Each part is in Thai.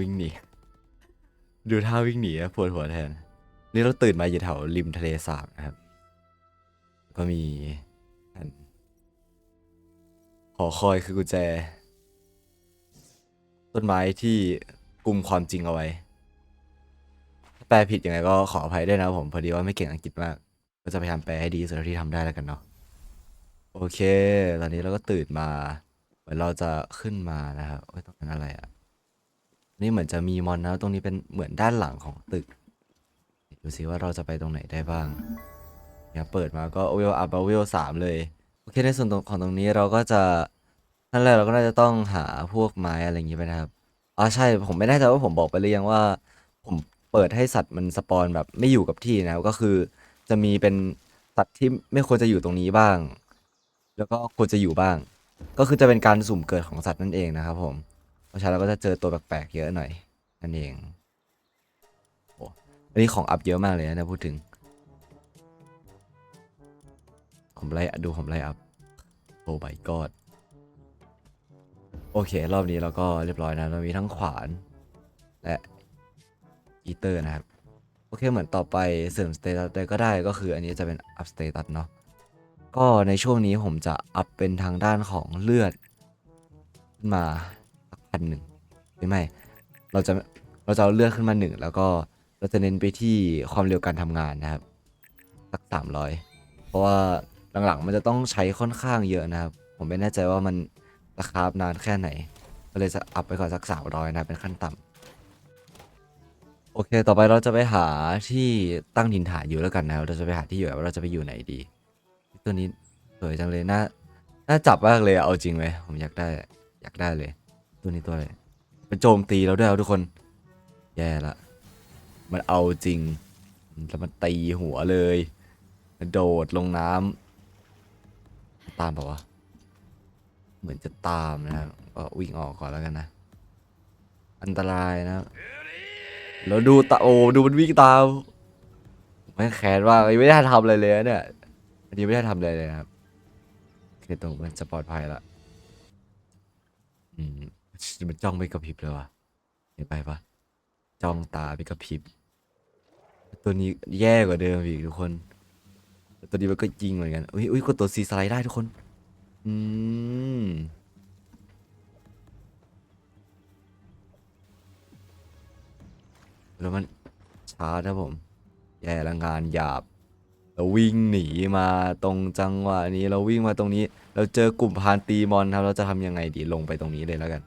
วิ่งหนี ดูท่าวิ่งหนีอะปวดหัวแทน นี่เราตื่นมาอยู่แถวริมทะเลสาบนะครับ ก็มีแผ่นหอคอยคือกุญแจ ต้นไม้ที่กลุ่มความจริงเอาไว้ ถ้าแปลผิดยังไงก็ขออภัยด้วยนะผม พอดีว่าไม่เก่งอังกฤษมาก ก็จะพยายามแปลให้ดีสุดที่ทำได้แล้วกันเนาะ โอเค ตอนนี้เราก็ตื่นมา เหมือนเราจะขึ้นมานะครับโอ้ยตรงนั้นอะไรอะ นี่เหมือนจะมีมอนนะตรงนี้เป็นเหมือนด้านหลังของตึกดูสิว่าเราจะไปตรงไหนได้บ้างเนี่ยเปิดมาก็เวลอัพเวลสามเลยโอเคในส่วนตรงของตรงนี้เราก็จะนั่นแหละเราก็น่าจะต้องหาพวกไม้อะไรอย่างงี้ไปนะครับอ๋อใช่ผมไม่แน่ใจว่าผมบอกไปหรือยังว่า ผมเปิดให้สัตว์มันสปอนแบบไม่อยู่กับที่นะก็คือจะมีเป็นสัตว์ที่ไม่ควรจะอยู่ตรงนี้บ้าง แล้วก็ควรจะอยู่บ้าง ก็คือจะเป็นการสุ่มเกิดของสัตว์นั่นเองนะครับผม เพราะฉะนั้นเราก็จะเจอตัวแปลกๆเยอะหน่อยนั่นเองโอ้อันนี้ของอัพเยอะมากเลยนะพูดถึง ผมไล่ดูผมไล่อัพโอ้ my god โอเค รอบนี้เราก็เรียบร้อยนะเรามีทั้งขวาน และอีเตอร์นะครับ โอเค เหมือนต่อไปเสริมสเตตัสได้ก็ได้ก็คืออันนี้จะเป็นอัพสเตตัสเนาะก็ในช่วงนี้ผมจะอัพเป็นทางด้านของเลือดขึ้นมา พันหนึ่งไม่ไม่ เราจะเราจะเอาเลือดขึ้นมาหนึ่งแล้วก็เราจะเน้นไปที่ความเร็วการทำงานนะครับสักสามร้อยเพราะว่าหลังๆมันจะต้องใช้ค่อนข้างเยอะนะครับ ผมไม่แน่ใจว่ามันราคานานแค่ไหน ก็เลยจะอัพไปก่อนสักสามร้อยนะเป็นขั้นต่ำโอเค ต่อไปเราจะไปหาที่ตั้งถิ่นฐานอยู่แล้วกันนะเราจะไปหาที่อยู่ว่าเราจะไปอยู่ไหนดี ตัวนี้สวยจังเลยน่าน่าจับมากเลยเอาจริงเลยผมอยากได้อยากได้เลย ตัวนี้ตัวอะไรมันโจมตีเราด้วยทุกคน แย่ละ มันเอาจริง แล้วมันตีหัวเลยมันโดดลงน้ำตามป่าวะ เหมือนจะตามนะครับก็วิ่งออกก่อนแล้วกันนะ อันตรายนะครับแล้วดูตาโอดูมันวิ่งตามไม่แค้นว่าไม่ได้ทำอะไรเลยเนี่ยอันนี้ไม่ได้ทำอะไรเลยครับโอเคตรงมันจะปลอดภัยละอืม มันจ้องไม่กระพริบเลยวะเห็นไปปะจ้องตาไม่กระพริบ ตัวนี้แย่กว่าเดิมอีกทุกคนต่ตัวนี้มันก็ยิงเหมือนกันอุ้ยอุ้ยกดตัวซีสไลด์ได้ทุกคน อืมแล้วมันช้านะผม แย่ละงานหยาบ เราวิ่งหนีมาตรงจังหวะนี้ เราวิ่งมาตรงนี้ เราเจอกลุ่มพานตีมอนครับ เราจะทำยังไงดี ลงไปตรงนี้เลยแล้วกัน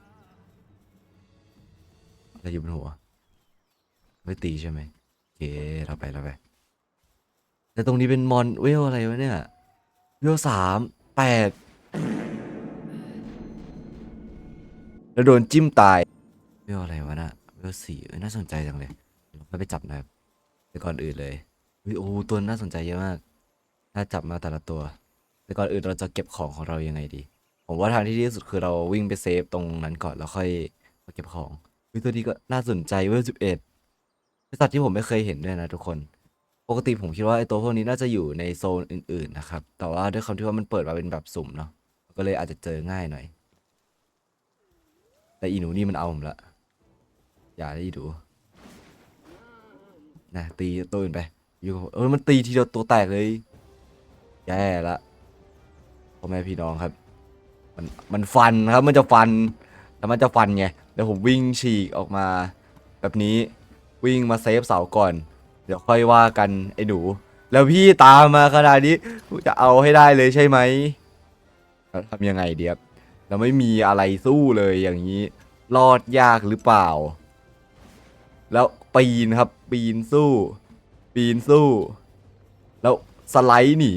อะไรอยู่บนหัวไม่ตีใช่ไหมโอเคเราไปเราไป แต่ตรงนี้เป็นมอนเวลอะไรวะเนี่ยเวลสามแปดแล้วโดนจิ้มตายเวลอะไรวะน่ะเวลสี่น่าสนใจจังเลยเราไปจับนะครับแต่ก่อนอื่นเลยวิโอ้ตัวน่าสนใจเยอะมาก ถ้าจับมาแต่ละตัว แต่ก่อนอื่นเราจะเก็บของของเรายังไงดี ผมว่าทางที่ดีที่สุดคือเราวิ่งไปเซฟตรงนั้นก่อนแล้วค่อยมาเก็บของ วิตัวนี้ก็น่าสนใจเวลสิบเอ็ดเป็นสัตว์ที่ผมไม่เคยเห็นด้วยนะทุกคน ปกติผมคิดว่าไอ้ตัวพวกนี้น่าจะอยู่ในโซนอื่นๆนะครับ แต่ว่าด้วยความที่ว่ามันเปิดมาเป็นแบบสุ่มเนาะ ก็เลยอาจจะเจอง่ายหน่อย แต่อีหนูนี่มันเอาผมละ อย่าได้ดูนะตีตัวอื่นไป อยู่เออมันตีทีเดียวตัวแตกเลย แย่ละพ่อแม่พี่น้องครับ มันมันฟันครับ มันจะฟันแล้วมันจะฟันไง เดี๋ยวผมวิ่งฉีกออกมา แบบนี้วิ่งมาเซฟเสาก่อน เดี๋ยวค่อยว่ากันไอ้หนู แล้วพี่ตามมาขนาดนี้จะเอาให้ได้เลยใช่ไหมทำยังไงเดียบเราไม่มีอะไรสู้เลยอย่างนี้ รอดยากหรือเปล่า แล้วปีนครับ ปีนสู้ ปีนสู้ แล้วสไลด์หนี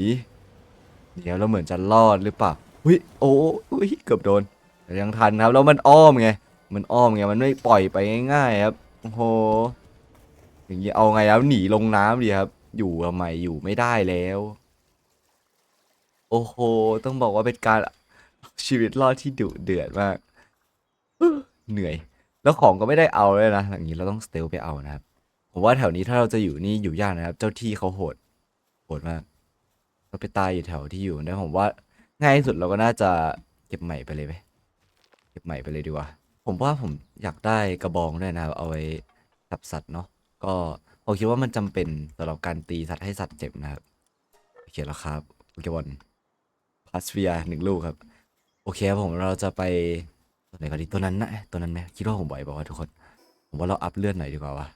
เดี๋ยวเราเหมือนจะรอดหรือเปล่าอุ้ยโอ้ยเกือบโดนแต่ยังทันครับ แล้วมันอ้อมไง มันอ้อมไงมันไม่ปล่อยไปง่ายๆครับโอ้โหอย่างนี้เอาไงครับหนีลงน้ำดีครับ อยู่ทำไมอยู่ไม่ได้แล้ว โอ้โหต้องบอกว่าเป็นการชีวิตรอดที่ดุเดือดมากเหนื่อย แล้วของก็ไม่ได้เอาเลยนะอย่างนี้เราต้องสเตลไปเอานะครับ ผมว่าแถวนี้ถ้าเราจะอยู่นี่อยู่ยากนะครับ เจ้าที่เขาโหดโหดมากเราไปตายอยู่แถวที่อยู่นะผมว่า ง่ายที่สุดเราก็น่าจะเก็บใหม่ไปเลยไหมเก็บใหม่ไปเลยดีกว่า ผมว่าผมอยากได้กระบองด้วยนะครับ เอาไว้จับสัตว์เนาะก็ผมคิดว่ามันจำเป็นสำหรับการตีสัตว์ให้สัตว์เจ็บนะครับโอเคแล้วครับโปเกมอนพาสเฟียหนึ่งลูกครับ โอเคครับผมเราจะไปตัวไหนก่อนดีตัวนั้นนะตัวนั้นไหมคิดว่าผมไหวบอกว่าวทุกคน ผมว่าเราอัพเลือดหน่อยดีกว่าวะ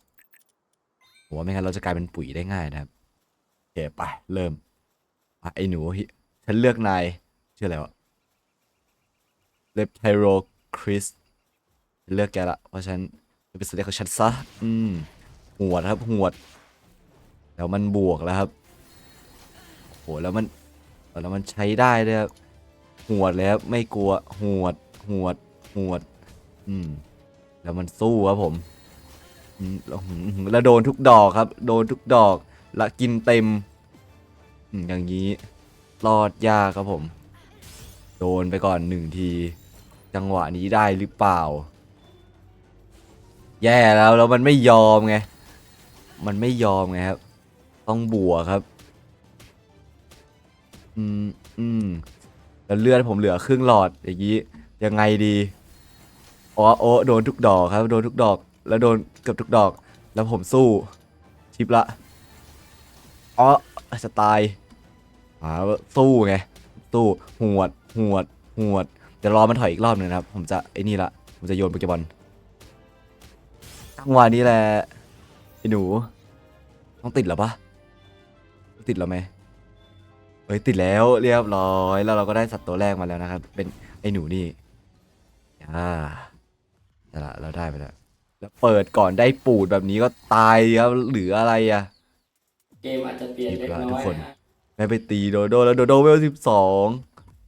ผมว่าไม่งั้นเราจะกลายเป็นปุ๋ยได้ง่ายนะครับโอเคไปเริ่มอะไอ้หนูฉันเลือกนายชื่ออะไรวะเลปไทโรคริส เลือกแกละ เพราะฉันเป็นสเต็กของฉันซะอืมหวดครับหัวแล้วมันบวกแล้วครับโหแล้วมันแล้วมันใช้ได้ด้วยครับหวดเลยครับไม่กลัวหัวดหวดหวอืมแล้วมันสู้ครับผมแล้วโดนทุกดอกครับ โดนทุกดอกและกินเต็ม อย่างนี้รอดยากครับผม โดนไปก่อนหนึ่งที จังหวะนี้ได้หรือเปล่า แย่แล้วแล้วมันไม่ยอมไง มันไม่ยอมไงครับ ต้องบวกครับ อืมอืมแล้วเลือดผมเหลือครึ่งหลอดอย่างนี้ยังไงดีอ๋อโอ้โดนทุกดอกครับ โดนทุกดอก แล้วโดนเกือบทุกดอก แล้วผมสู้ชิปละอ๋อจะตายอ่าสู้ไงสู้หวดหวดหวดเดี๋ยวรอมันถอยอีกรอบหนึ่งนะครับ ผมจะไอ้นี่ละผมจะโยนโปเกมอน จังหวะนี้แหละไอ้หนู ต้องติดเหรอปะติดแล้วไหมเฮ้ยติดแล้วเรียบร้อยแล้วเราก็ได้สัตว์ตัวแรกมาแล้วนะครับ เป็นไอ้หนูนี่อ่าแต่ละเราได้ไปแล้วแล้วเปิดก่อนได้ปูดแบบนี้ก็ตายครับหรืออะไรอะเกมอาจจะเปลี่ยนเล็กน้ทุอกยคนนะแม่ไปตีโดโดแล้วโดโดเวลสิบสอง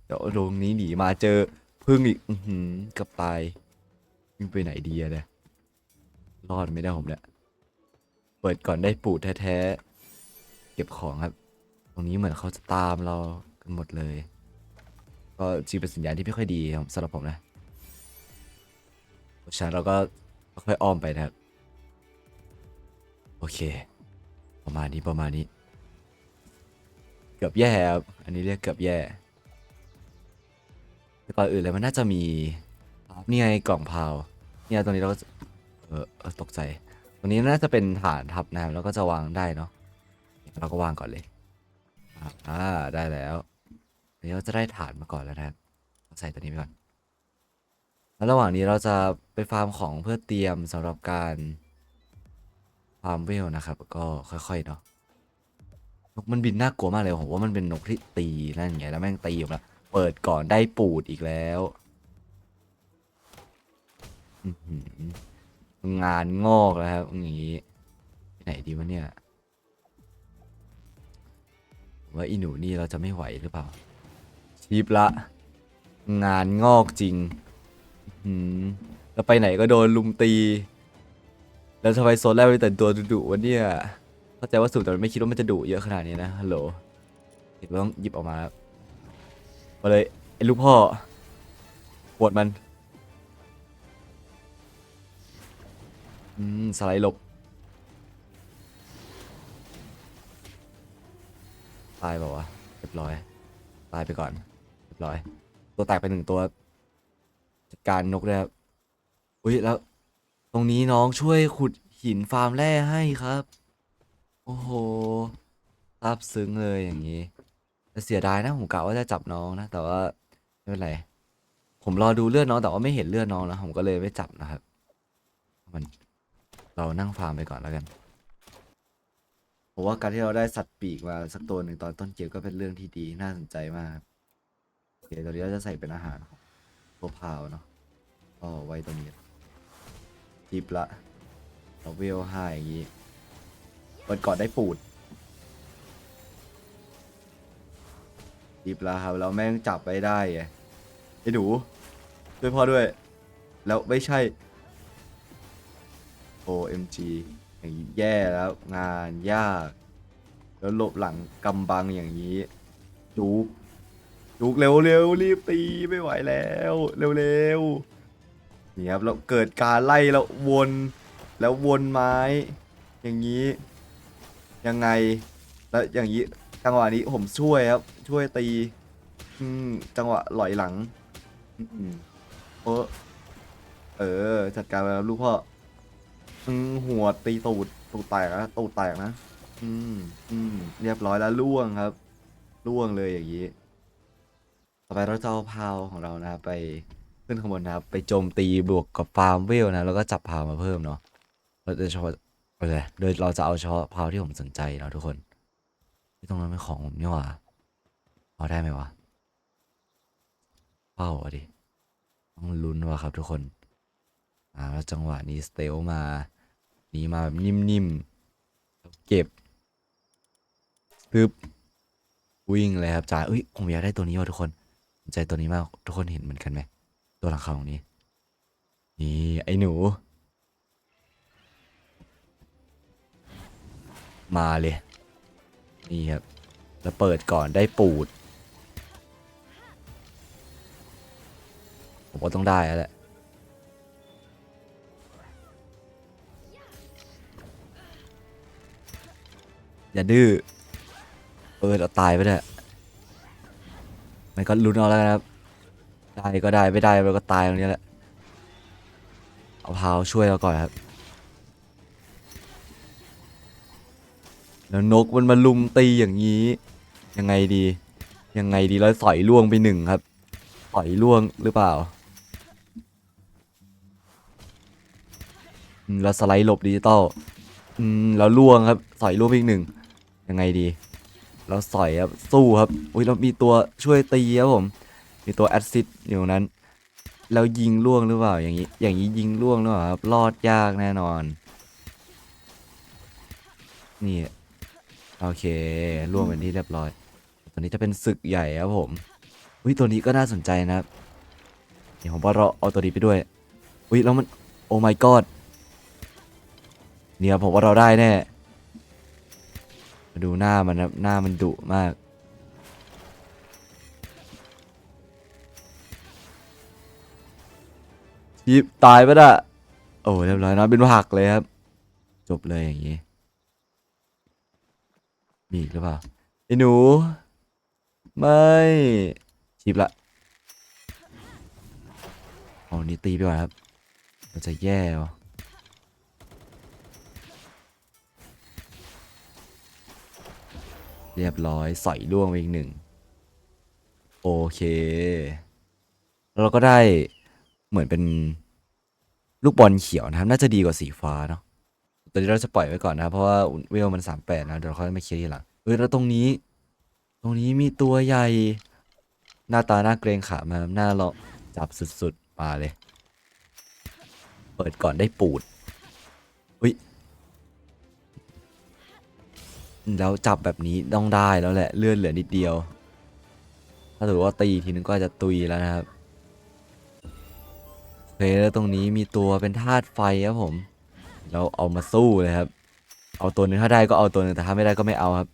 เดี๋ยวโดงนี้หนีมาเจอพึ่งอีก อือหือเกับตายวิ่งไปไหนดีอะเนี่ย รอดไม่ได้ผมเนี่ย เปิดก่อนได้ปูดแท้ๆ เก็บของครับ ตรงนี้เหมือนเขาจะตามเรากันหมดเลย ก็จริงเป็นสัญญาณที่ไม่ค่อยดีสำหรับผมนะฉะนั้นเราก็ค่อยอ้อมไปนะครับ โอเค ประมาณนี้ประมาณนี้ เกือบแย่ครับ อันนี้เรียกเกือบแย่แต่ก่อนอื่นเลยมันน่าจะมีนี่ไงกล่องพาว เนี่ยตรงนี้เราก็ เออเออตกใจตรงนี้น่าจะเป็นฐานทับนะครับแล้วก็จะวางได้เนาะเราก็วางก่อนเลยอ่าได้แล้วอันนี้เราจะได้ฐานมาก่อนแล้วนะครับใส่ตัวนี้ไปก่อนแล้วระหว่างนี้เราจะไปฟาร์มของเพื่อเตรียมสำหรับการฟาร์มเวลนะครับ ก็ค่อยๆเนาะนกมันบินน่ากลัวมากเลยผมว่ามันเป็นนกที่ตีนั่นไงแล้วแม่งตีออกมาเปิดก่อนได้ปูดอีกแล้วอื งานงอกแล้วครับอย่างนี้ไปไหนดีวะเนี่ยว่าอีหนูนี่เราจะไม่ไหวหรือเปล่า ชีพละ งานงอกจริงอื้อหือแล้วไปไหนก็โดนลุมตี แล้วทำไมโซนแรกไปแต่ตัวดุๆวะเนี่ยเข้าใจว่าสูบแต่ไม่คิดว่ามันจะดุเยอะขนาดนี้นะฮัลโหลเห็นว่าต้องหยิบออกมาครับมาเลยไอ้ลูกพ่อปวดมัน อืม สไลด์หลบ ตายเปล่าวะเรียบร้อย ตายไปก่อน เรียบร้อย ตัวแตกไปหนึ่งตัว จัดการนกด้วยครับอุ้ย แล้ว ตรงนี้น้องช่วยขุดหินฟาร์มแร่ให้ครับ โอ้โหซาบซึ้งเลยอย่างนี้แต่เสียดายนะ ผมกะว่าจะจับน้องนะ แต่ว่าไม่เป็นไร ผมรอดูเลือดน้องแต่ว่าไม่เห็นเลือดน้องนะ ผมก็เลยไม่จับนะครับ มัน เรานั่งฟาร์มไปก่อนแล้วกันผมว่าการที่เราได้สัตว์ปีกมาสักตัวหนึ่งตอนต้นเกมก็เป็นเรื่องที่ดีน่าสนใจมากครับโอเคตอนนี้เราจะใส่เป็นอาหารของตัวพาวเนาะก็ไว้ตรงนี้จิบละเราเวลห้าอย่างนี้เปิดก่อนได้ปูดดิบล้วครับแล้วแม่งจับไปได้ไงไอ้หนูช่วยพ่อด้วย แล้วไม่ใช่ OMG อย่างนี้แย่แล้วงานยาก แล้วหลบหลังกำบังอย่างนี้จุกจุกเร็วเร็วรีบตีไม่ไหวแล้วเร็วเร็วนี่ครับแล้วเกิดการไล่แล้ววนแล้ววนไม้ อย่างนี้ยังไงแล้วอย่างนี้จังหวะนี้ผมช่วยครับช่วยตีอืมจังหวะหลอยหลังอืมเออเออจัดการไปแล้วลูกพ่อ อืมหัวตีตูดตูดแตกนะตูดแตกนะ อืมอืมเรียบร้อยแล้วล่วงครับล่วงเลยอย่างนี้ต่อไปเราจะเอาพาวของเรานะครับไปขึ้นข้างบนนะครับ ไปโจมตีบวกกับฟาร์มเวลนะแล้วก็จับพาวมาเพิ่มเนาะเราจะเฉพาะโอเคโดยเราจะเอาเฉพาะพาวที่ผมสนใจเนาะทุกคนที่ตรงนั้นเป็นของผมนี่หว่าเอาได้ไหมวะเป้าอะดิต้องลุ้นว่ะครับทุกคน อ่าแล้วจังหวะนี้สเตลมา นีมาแบบนิ่มๆเก็บปึ๊บวิ่งเลยครับจ่าเอ้ยผมอยากได้ตัวนี้ว่ะทุกคนสนใจตัวนี้มากทุกคนเห็นเหมือนกันไหมตัวหลังคาตรงนี้ นี่ไอ้หนู มาเลย นี่ครับแล้วเปิดก่อนได้ปูด ผมว่าต้องได้แล้วแหละ อย่าดื้อเออเราตายไปเนี่ยมันก็ลุ้นเอาแล้วกันครับ ได้ก็ได้ไม่ได้เราก็ตายตรงนี้แหละ เอาพาวช่วยเราก่อนครับ แล้วนกมันมาลุมตีอย่างนี้ ยังไงดี ยังไงดีแล้วสอยล่วงไปหนึ่งครับสอยล่วงหรือเปล่าอืมแล้วสไลด์หลบดิจิตอลอืมแล้วล่วงครับสอยล่วงอีกหนึ่ง ยังไงดีแล้วสอยครับ สู้ครับ อุ้ยเรามีตัวช่วยตีครับผม มีตัวแอดซิดอยู่นั้นแล้วยิงล่วงหรือเปล่า อย่างนี้ อย่างนี้ยิงล่วงหรือเปล่าครับ รอดยากแน่นอน นี่ โอเค ล่วงเป็นที่เรียบร้อย ตัวนี้จะเป็นศึกใหญ่ครับผม อุ้ยตัวนี้ก็น่าสนใจนะครับเดี๋ยวผมว่าเราเอาตัวนี้ไปด้วย อุ้ยแล้วมัน โอ้ my god เนี่ยผมว่าเราได้แน่ มาดูหน้ามันหน้ามันดุมากยิบตายไปะน่ะโอ้เรียบร้อยนะเป็นผักเลยครับ จบเลยอย่างนี้มีอีกหรือเปล่าไอ้หนู ไม่ชิบละเอานี่ตีไปก่อนครับ มันจะแย่วะ เรียบร้อยสอยล่วงไปอีกหนึ่ง โอเค แล้วเราก็ได้เหมือนเป็นลูกบอลเขียวนะครับ น่าจะดีกว่าสีฟ้าเนาะตอนนี้เราจะปล่อยไว้ก่อนนะเพราะว่าเวลมันสามแปดนะเดี๋ยวเราค่อยมาเคลียร์ทีหลังเออแล้วตรงนี้ ตรงนี้มีตัวใหญ่ หน้าตาน่าเกรงขามนะครับหน้าเราจับสุดๆมาเลย เปิดก่อนได้ปูดอุ้ย แล้วจับแบบนี้ต้องได้แล้วแหละเลื่อนเหลือนิดเดียว ถ้าถือว่าตีทีนึงก็อาจจะตุยแล้วนะครับโอเคแล้วตรงนี้มีตัวเป็นธาตุไฟครับผม เราเอามาสู้เลยครับ เอาตัวหนึงถ้าได้ก็เอาตัวหนึงแต่ถ้าไม่ได้ก็ไม่เอาครับ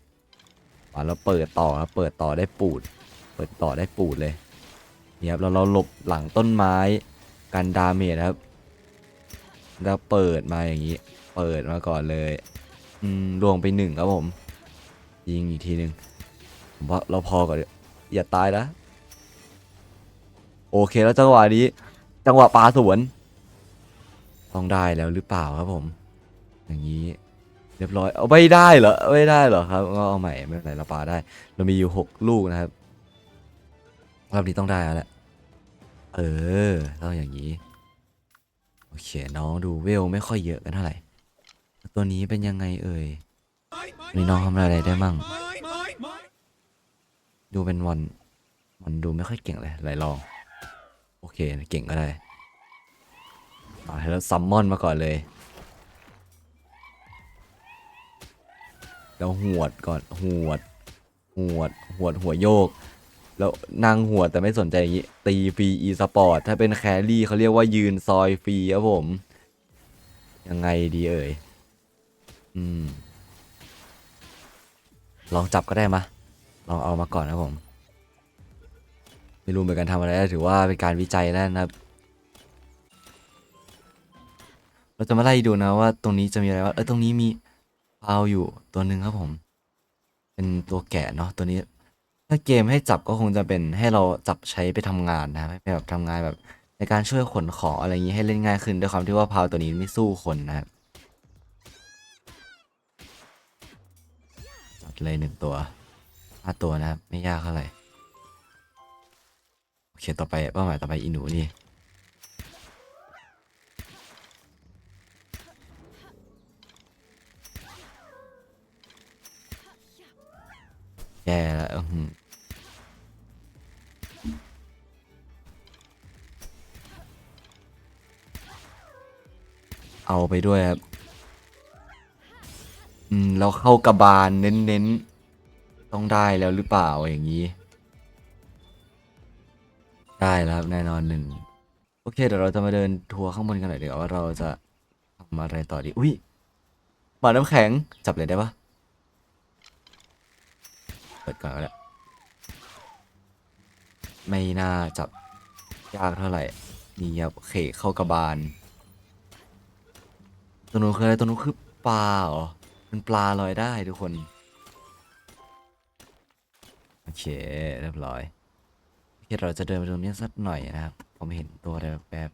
มาแล้วเปิดต่อครับเปิดต่อได้ปูด เปิดต่อได้ปูดเลยนี่ครับเราเราหลบหลังต้นไม้กันดาเมจครับแล้วเปิดมาอย่างนี้ เปิดมาก่อนเลย อืมลวงไปหนึ่งครับผม ยิงอีกทีหนึ่งผมว่าเราพอก่อนดิอย่าตายนะ โอเคแล้วจังหวะนี้ จังหวะปลาสวน ต้องได้แล้วหรือเปล่าครับผม อย่างนี้เรียบร้อย เอาไม่ได้เหรอไม่ได้เหรอครับก็เอาใหม่ไม่เป็นไรเราปลาได้ เรามีอยู่หกลูกนะครับรอบนี้ต้องได้แล้วแหละเออต้องอย่างนี้โอเคน้องดูเวลไม่ค่อยเยอะกันเท่าไหร่ตัวนี้เป็นยังไงเอ่ย มีน้องทำอะไรได้มั่ง ดูเป็นวันมันดูไม่ค่อยเก่งเลยไหลลอง โอเค เก่งก็ได้มาให้แล้วซัมมอนมาก่อนเลย แล้วหวดก่อนหวด หวด หวดหัวโยก แล้วนั่งหัวแต่ไม่สนใจอย่างนี้ ตีฟรีอีสปอร์ต ถ้าเป็นแครี่เขาเรียกว่ายืนซอยฟรีครับผม ยังไงดีเอ่ย อืม ลองจับก็ได้มะลองเอามาก่อนนะผม ไม่รู้เหมือนกันทำอะไรถือว่าเป็นการวิจัยแล้วนะครับ เราจะมาไล่ดูนะว่าตรงนี้จะมีอะไรว่าเออตรงนี้มีพาวอยู่ตัวหนึ่งครับผม เป็นตัวแกะเนาะตัวนี้ ถ้าเกมให้จับก็คงจะเป็นให้เราจับใช้ไปทำงานนะให้ไปแบบทำงานแบบในการช่วยขนของอะไรอย่างนี้ให้เล่นง่ายขึ้นด้วยความที่ว่าพาวตัวนี้ไม่สู้คนนะครับ ดเลยหนึ่งตัวห้าตัวนะครับ ไม่ยากเท่าไหร่โอเคต่อไปเป้าหมายต่อไปอีหนูนี่แย่แล้วเอาไปด้วยครับ อืมเราเข้ากระบาลเน้นๆ ต้องได้แล้วหรือเปล่าอย่างนี้ ได้แล้วครับแน่นอนหนึ่งโอเคเดี๋ยวเราจะมาเดินทัวร์ข้างบนกันหน่อยเดี๋ยวาว่าเราจะทำอะไรต่อดีอุ้ยหมาน้ำแข็งจับเลยได้ปะเปิดก่อนก็ได้ไม่น่าจับยากเท่าไหร่นี่ครับเขเข้ากระบาลตัวนู้นคืออะไรตัวนู้นคือปลาเหรอ เป็นปลาลอยได้ทุกคน โอเค เรียบร้อยโอเคเราจะเดินไปตรงนี้สักหน่อยนะครับ ผมเห็นตัวอะไรแบบ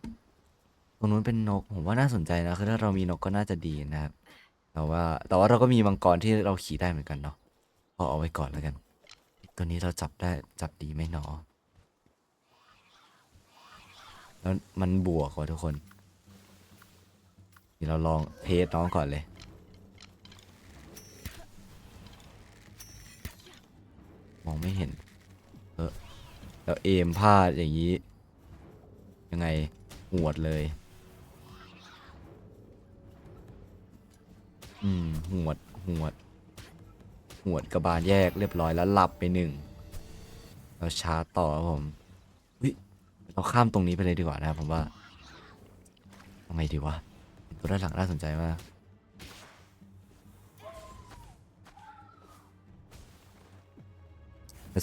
ตรงนู้นเป็นนก ผมว่าน่าสนใจนะ คือถ้าเรามีนกก็น่าจะดีนะครับ แต่ว่าแต่ว่าเราก็มีมังกรที่เราขี่ได้เหมือนกันเนาะก็เอาไว้ก่อนแล้วกัน ตัวนี้เราจับได้จับดีไหมหนอ แล้วมันบวกว่ะทุกคนเดี๋ยวเราลองเทสน้องก่อนเลย มอง ไม่เห็น เออแล้วเอมพลาดอย่างนี้ ยังไงหวดเลย อืมหวดหวดหวดกระบาลแยกเรียบร้อยแล้วหลับไปหนึ่งเราชาร์จต่อครับผมวิเราข้ามตรงนี้ไปเลยดีกว่านะครับผมว่าทำไมดีวะตัวด้านหลังน่าสนใจมาก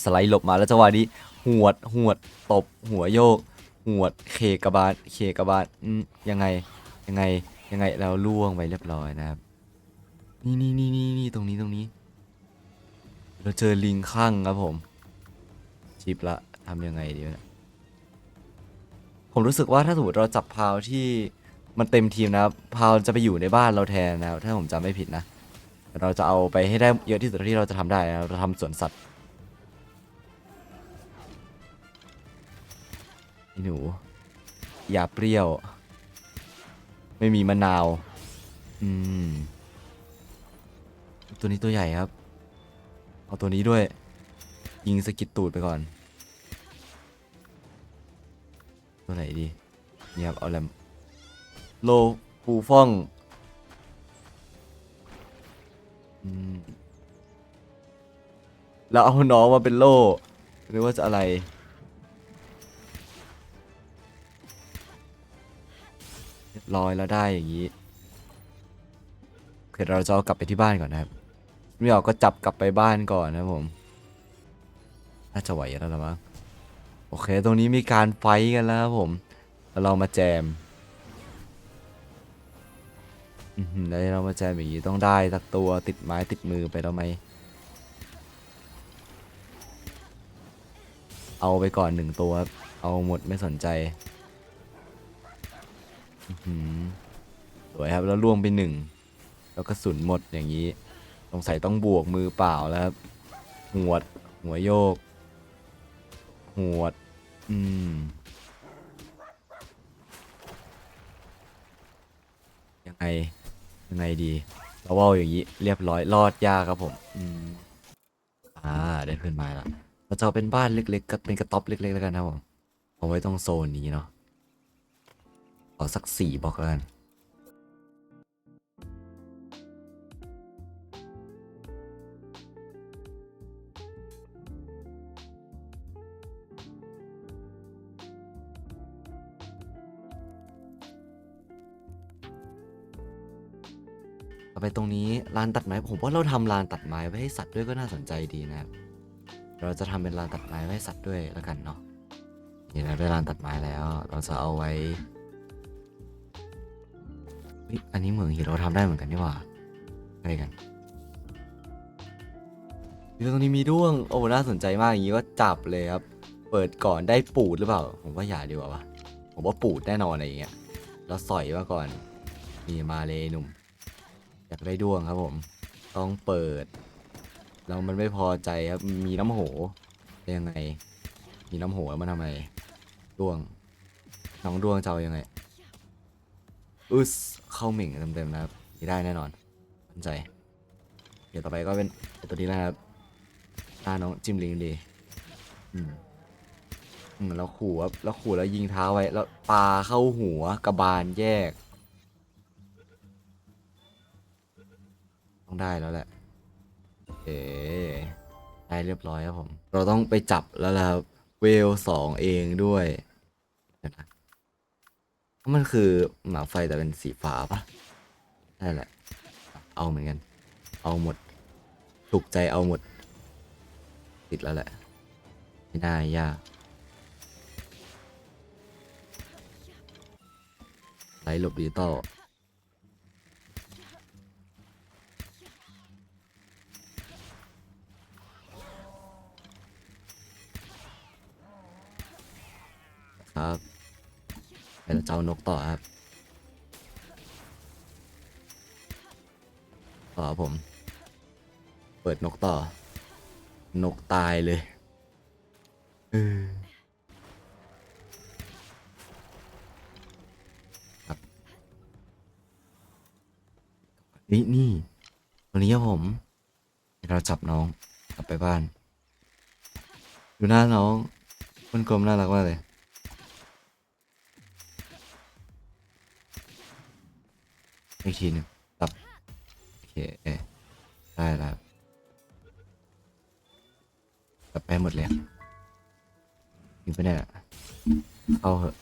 สไลด์หลบมาแล้วจังหวะนี้หวดหวดตบหัวโยกหวดเคกระบาลเคกระบาลยังไงยังไงยังไงแล้วล่วงไปเรียบร้อยนะครับ นี่นี่นี่นี่นี่ตรงนี้ตรงนี้ เราเจอลิงข้างครับผมชิปละทำยังไงดีวะผมรู้สึกว่าถ้าสมมติเราจับพาวที่มันเต็มทีมนะครับพาวจะไปอยู่ในบ้านเราแทนนะครับถ้าผมจำไม่ผิดนะเราจะเอาไปให้ได้เยอะที่สุดที่เราจะทำได้นะเราจะทำสวนสัตว์ ไอ้หนู อย่าเปรี้ยว ไม่มีมะนาว อืม ตัวนี้ตัวใหญ่ครับ เอาตัวนี้ด้วย ยิงสกิดตูดไปก่อน ตัวไหนดีเนี่ยครับ เอาแลมโลปูฟ่องอืมแล้วเอาน้องมาเป็นโล่หรือว่าจะอะไร บร้อยแล้วได้อย่างนี้โอเคเราจะเอากลับไปที่บ้านก่อนนะครับไม่เอาก็จับกลับไปบ้านก่อนนะผม น่าจะไหวแล้วละมั้งโอเค ตรงนี้มีการไฟกันแล้วครับผม เรามาแจมอือหือแล้วเรามาแจมอย่างนี้ต้องได้สักตัวติดไม้ติดมือไปแล้วไหม เอาไปก่อนหนึ่งตัว เอาหมดไม่สนใจ อื้อหือสวยครับแล้วล่วงไปหนึ่งแล้วกระสุนหมดอย่างนี้สงสัยต้องบวกมือเปล่าแล้วครับหวด หัวโยก หวด อืม ยังไง ยังไงดีเราว่าอย่างนี้ เรียบร้อยรอดยากครับผม อืม อ่า ได้เพื่อนมาแล้วเราจะเอาเป็นบ้านเล็กๆก็เป็นกระต๊อบเล็กๆแล้วกันนะครับผมเอาไว้ตรงโซนนี้เนาะ เอาสักสี่บล็อกแล้วกันเอาไปตรงนี้ลานตัดไม้ผมว่าเราทำลานตัดไม้ไว้ให้สัตว์ด้วยก็น่าสนใจดีนะครับ เราจะทำเป็นลานตัดไม้ไว้ให้สัตว์ด้วยแล้วกันเนาะนี่เราได้ลานตัดไม้แล้ว เราจะเอาไว้ เฮ้ยอันนี้เหมืองหินเราทำได้เหมือนกันนี่หว่าอะไรกันเฮ้ยตรงนี้มีด้วง โอ้ น่าสนใจมากอย่างนี้ก็จับเลยครับ เปิดก่อนได้ปูดหรือเปล่า ผมว่าอย่าดีกว่าวะผมว่าปูดแน่นอนอะไรอย่างเงี้ย แล้วสอยมาก่อนมีมาเลยหนุ่ม อยากได้ด้วงครับผม ต้องเปิดแล้วมันไม่พอใจครับ มีน้ำโหยังไง มีน้ำโหแล้วมันทำไมด้วง น้องด้วงจะเอายังไง อึสเข้าหมิ่งเต็มๆนะครับนี่ได้แน่นอนมั่นใจเดี๋ยวต่อไปก็เป็นตัวนี้นะครับหน้าน้องจิมลิงดีอืมอืมแล้วขู่ครับแล้วขู่แล้วยิงเท้าไว้แล้วปาเข้าหัวกระบาลแยก ต้องได้แล้วแหละ เอ๋ได้เรียบร้อยครับผม เราต้องไปจับแล้วล่ะครับเวลสองเองด้วย มันคือหมาไฟแต่เป็นสีฟ้าปะได้แหละ เอาเหมือนกัน เอาหมด ถูกใจเอาหมด ติดแล้วแหละ ไม่น่ายากไลท์หลบดิจิตอล ต่อครับ ต่อครับผม เปิดนกต่อ นกตายเลยเออครับนี่นี่วันนี้ผม เราจับน้องกลับไปบ้าน ดูหน้าน้องมันกลมน่ารักมากเลย อีกทีนึ่งตับโอเคเอได้แล้วตับไปหมดเลยยิงไปเนี่ยเข้าเหอะ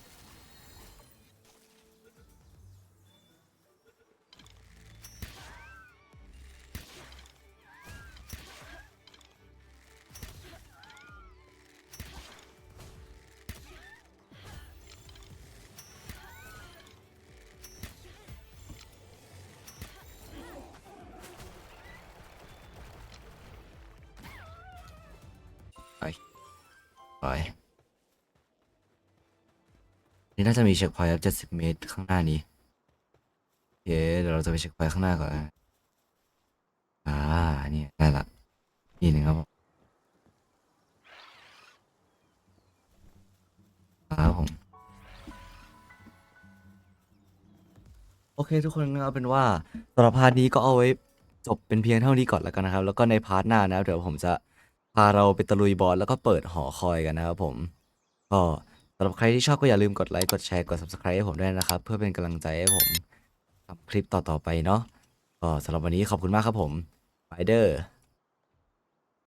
ไปนี่น่าจะมีเช็คพอยต์ครับเจ็ดสิบเมตรข้างหน้านี้เคเดี๋ยวเราจะไปเช็คพอยต์ข้างหน้าก่อนนะอ่านี่ได้ละนี่หนึ่งครับผมครับผมโอเคทุกคนเอาเป็นว่าสำหรับพาร์ทนี้ก็เอาไว้จบเป็นเพียงเท่านี้ก่อนแล้วกันนะครับ แล้วก็ในพาร์ทหน้านะครับเดี๋ยวผมจะ พาเราไปตะลุยบอสแล้วก็เปิดหอคอยกันนะครับผม ก็สำหรับใครที่ชอบก็อย่าลืมกดไลค์กดแชร์กด subscribe ให้ผมด้วยนะครับ เพื่อเป็นกำลังใจให้ผมทำคลิปต่อๆไปเนาะก็สำหรับวันนี้ขอบคุณมากครับผมไปเดอร์